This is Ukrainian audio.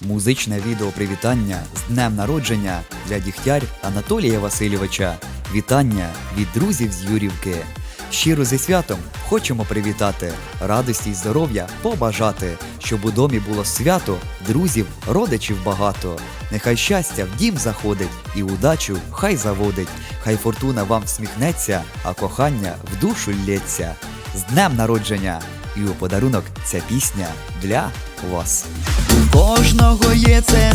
Музичне відео привітання з днем народження для дігтяр Анатолія Васильовича. Вітання від друзів з Юрівки. Щиро зі святом хочемо привітати, радості й здоров'я побажати, щоб у домі було свято, друзів, родичів багато. Нехай щастя в дім заходить і удачу хай заводить, хай фортуна вам всміхнеться, а кохання в душу лється. З днем народження! І у подарунок ця пісня для вас. У кожного є це